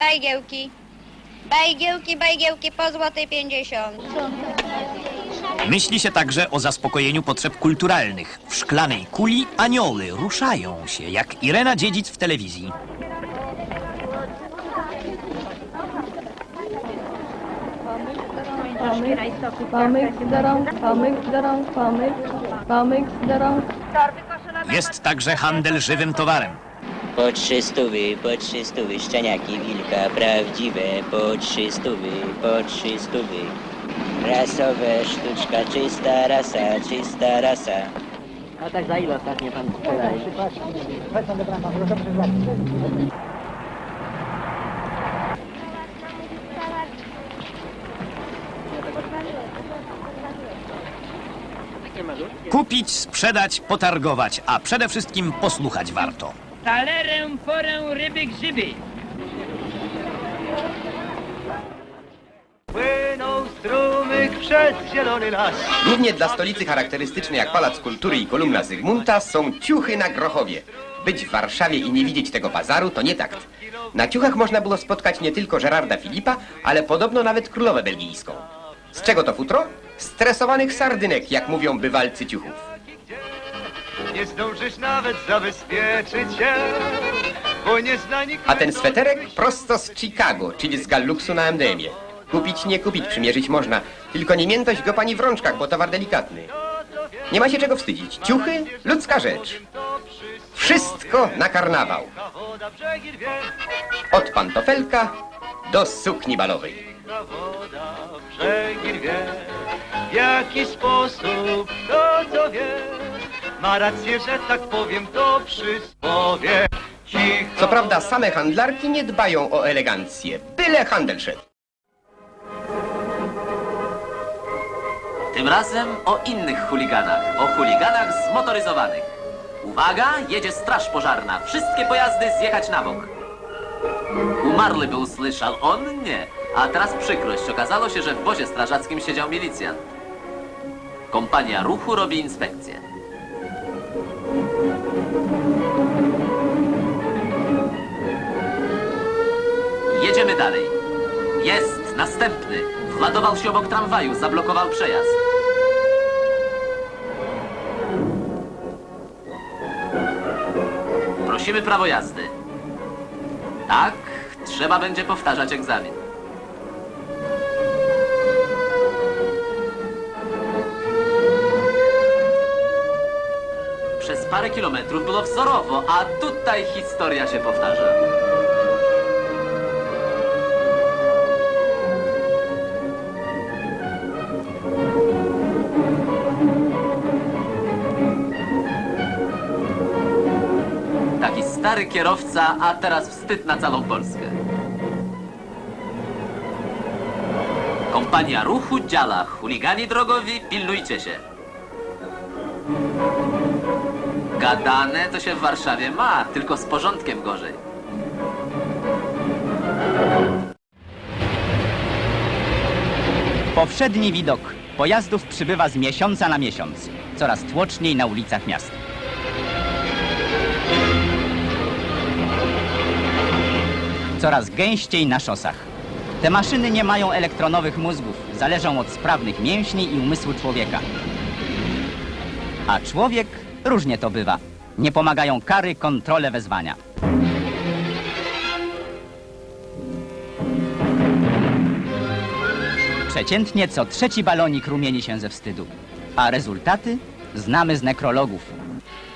Bajgiełki. Bajgiełki, bajgiełki po złotej pięćdziesiąt. Myśli się także o zaspokojeniu potrzeb kulturalnych. W szklanej kuli anioły ruszają się, jak Irena Dziedzic w telewizji. Z rąk, pamyk z rąk, pamyk, pamyk z rąk. Jest także handel żywym towarem. Po trzy stówy, po trzy stówy, szczeniaki wilka prawdziwe, po trzy stówy, po trzy stówy. Rasowe, sztuczka, czysta rasa, czysta rasa. A tak za ile ostatnio pan sprzedaje? Kupić, sprzedać, potargować, a przede wszystkim posłuchać warto. Talerę, porę, ryby, grzyby. Płynął strumyk przez zielony las. Głównie dla stolicy charakterystycznej jak Pałac Kultury i kolumna Zygmunta są ciuchy na Grochowie. Być w Warszawie i nie widzieć tego bazaru to nie takt. Na ciuchach można było spotkać nie tylko Gerarda Filipa, ale podobno nawet królowę belgijską. Z czego to futro? Stresowanych sardynek, jak mówią bywalcy ciuchów. Nie zdążysz nawet zabezpieczyć się. A ten sweterek prosto z Chicago, czyli z Gallupsu na MDM-ie. Kupić, nie kupić, przymierzyć można. Tylko nie miętość go pani w rączkach, bo towar delikatny. Nie ma się czego wstydzić. Ciuchy, ludzka rzecz. Wszystko na karnawał. Od pantofelka do sukni balowej. W jaki sposób, to co wie, ma rację, że tak powiem, to przysłowie. Cicho. Co prawda same handlarki nie dbają o elegancję. Byle handel szedł. Tym razem o innych chuliganach, o chuliganach zmotoryzowanych. Uwaga, jedzie straż pożarna, wszystkie pojazdy zjechać na bok. Umarły by usłyszał, on nie. A teraz przykrość, okazało się, że w wozie strażackim siedział milicjant. Kompania ruchu robi inspekcję. Jedziemy dalej. Jest, następny. Władował się obok tramwaju, zablokował przejazd. Prosimy prawo jazdy. Tak, trzeba będzie powtarzać egzamin. Przez parę kilometrów było wzorowo, a tutaj historia się powtarza. Stary kierowca, a teraz wstyd na całą Polskę. Kompania ruchu działa. Chuligani drogowi, pilnujcie się. Gadane to się w Warszawie ma, tylko z porządkiem gorzej. Powszedni widok. Pojazdów przybywa z miesiąca na miesiąc. Coraz tłoczniej na ulicach miasta. Coraz gęściej na szosach. Te maszyny nie mają elektronowych mózgów, zależą od sprawnych mięśni i umysłu człowieka. A człowiek różnie to bywa. Nie pomagają kary, kontrole, wezwania. Przeciętnie co trzeci balonik rumieni się ze wstydu. A rezultaty znamy z nekrologów.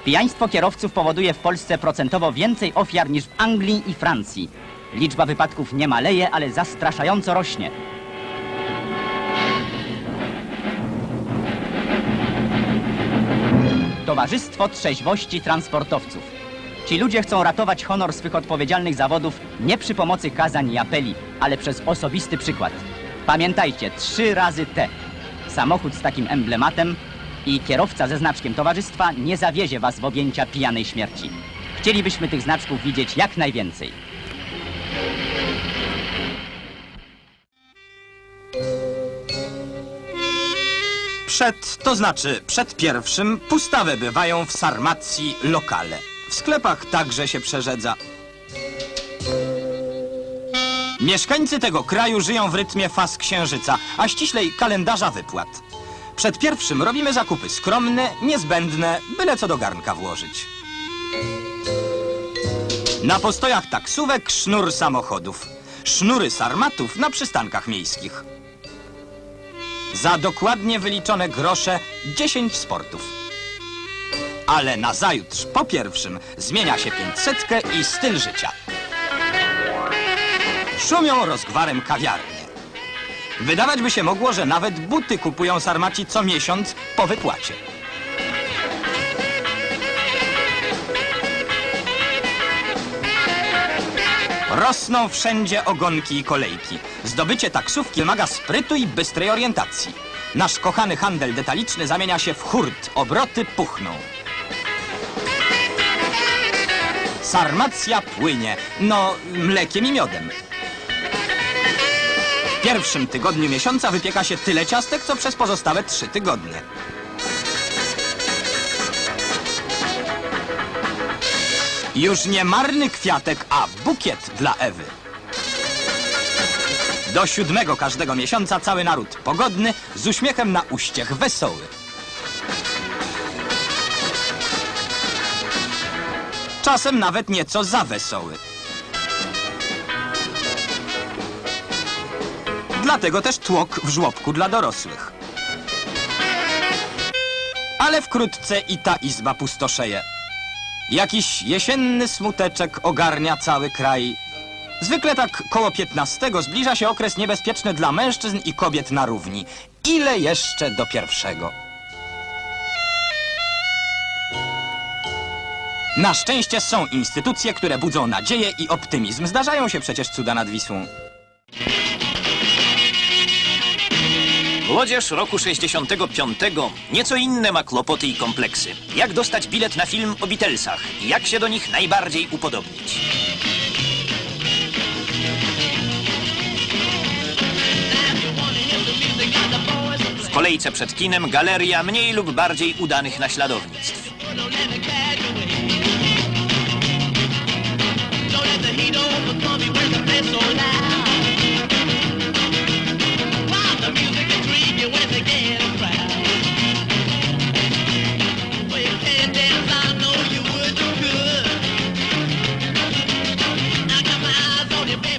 Pijaństwo kierowców powoduje w Polsce procentowo więcej ofiar niż w Anglii i Francji. Liczba wypadków nie maleje, ale zastraszająco rośnie. Towarzystwo Trzeźwości Transportowców. Ci ludzie chcą ratować honor swych odpowiedzialnych zawodów nie przy pomocy kazań i apeli, ale przez osobisty przykład. Pamiętajcie, trzy razy T. Samochód z takim emblematem i kierowca ze znaczkiem towarzystwa nie zawiezie was w objęcia pijanej śmierci. Chcielibyśmy tych znaczków widzieć jak najwięcej. Przed, to znaczy przed pierwszym, pustawe bywają w Sarmacji lokale. W sklepach także się przerzedza. Mieszkańcy tego kraju żyją w rytmie faz księżyca, a ściślej kalendarza wypłat. Przed pierwszym robimy zakupy skromne, niezbędne, byle co do garnka włożyć. Na postojach taksówek sznur samochodów. Sznury sarmatów na przystankach miejskich. Za dokładnie wyliczone grosze 10 sportów. Ale nazajutrz, po pierwszym, zmienia się 500 i styl życia. Szumią rozgwarem kawiarnie. Wydawać by się mogło, że nawet buty kupują sarmaci co miesiąc po wypłacie. Rosną wszędzie ogonki i kolejki. Zdobycie taksówki wymaga sprytu i bystrej orientacji. Nasz kochany handel detaliczny zamienia się w hurt. Obroty puchną. Sarmacja płynie. No, mlekiem i miodem. W pierwszym tygodniu miesiąca wypieka się tyle ciastek, co przez pozostałe trzy tygodnie. Już nie marny kwiatek, a bukiet dla Ewy. Do siódmego każdego miesiąca cały naród pogodny, z uśmiechem na uściech wesoły. Czasem nawet nieco za wesoły. Dlatego też tłok w żłobku dla dorosłych. Ale wkrótce i ta izba pustoszeje. Jakiś jesienny smuteczek ogarnia cały kraj. Zwykle tak koło 15 zbliża się okres niebezpieczny dla mężczyzn i kobiet na równi. Ile jeszcze do pierwszego? Na szczęście są instytucje, które budzą nadzieję i optymizm. Zdarzają się przecież cuda nad Wisłą. Młodzież roku 65 nieco inne ma kłopoty i kompleksy. Jak dostać bilet na film o Beatlesach? i Jak się do nich najbardziej upodobnić? W kolejce przed kinem galeria mniej lub bardziej udanych naśladownictw.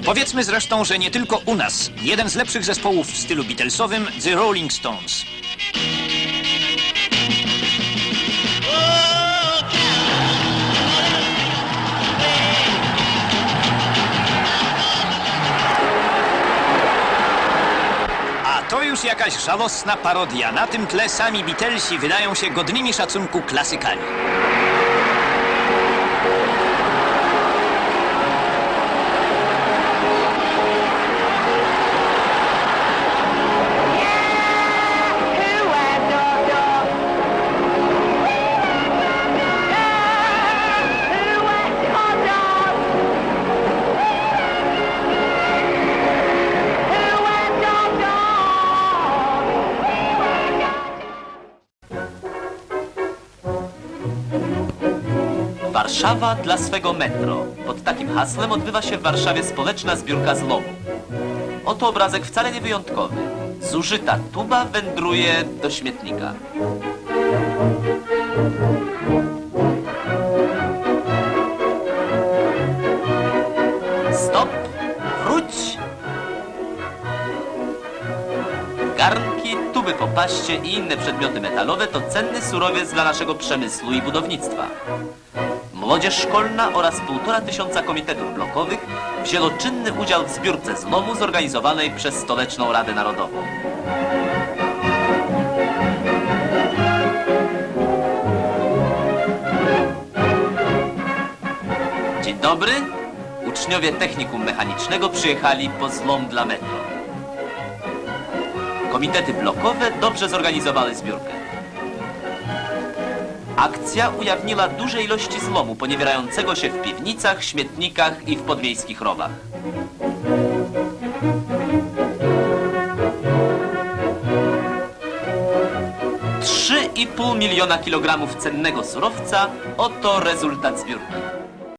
Powiedzmy zresztą, że nie tylko u nas. Jeden z lepszych zespołów w stylu Beatlesowym, The Rolling Stones. A to już jakaś żałosna parodia. Na tym tle sami Beatlesi wydają się godnymi szacunku klasykami. Warszawa dla swego metro. Pod takim hasłem odbywa się w Warszawie społeczna zbiórka zlomu. Oto obrazek wcale nie wyjątkowy. Zużyta tuba wędruje do śmietnika. Stop! Wróć! Garnki, tuby po paście i inne przedmioty metalowe to cenny surowiec dla naszego przemysłu i budownictwa. Młodzież szkolna oraz półtora tysiąca komitetów blokowych wzięło czynny udział w zbiórce zlomu zorganizowanej przez Stołeczną Radę Narodową. Dzień dobry. Uczniowie Technikum Mechanicznego przyjechali po zlom dla metro. Komitety blokowe dobrze zorganizowały zbiórkę. Akcja ujawniła duże ilości zlomu poniewierającego się w piwnicach, śmietnikach i w podmiejskich rowach. Trzy i pół miliona kilogramów cennego surowca oto rezultat zbiórki.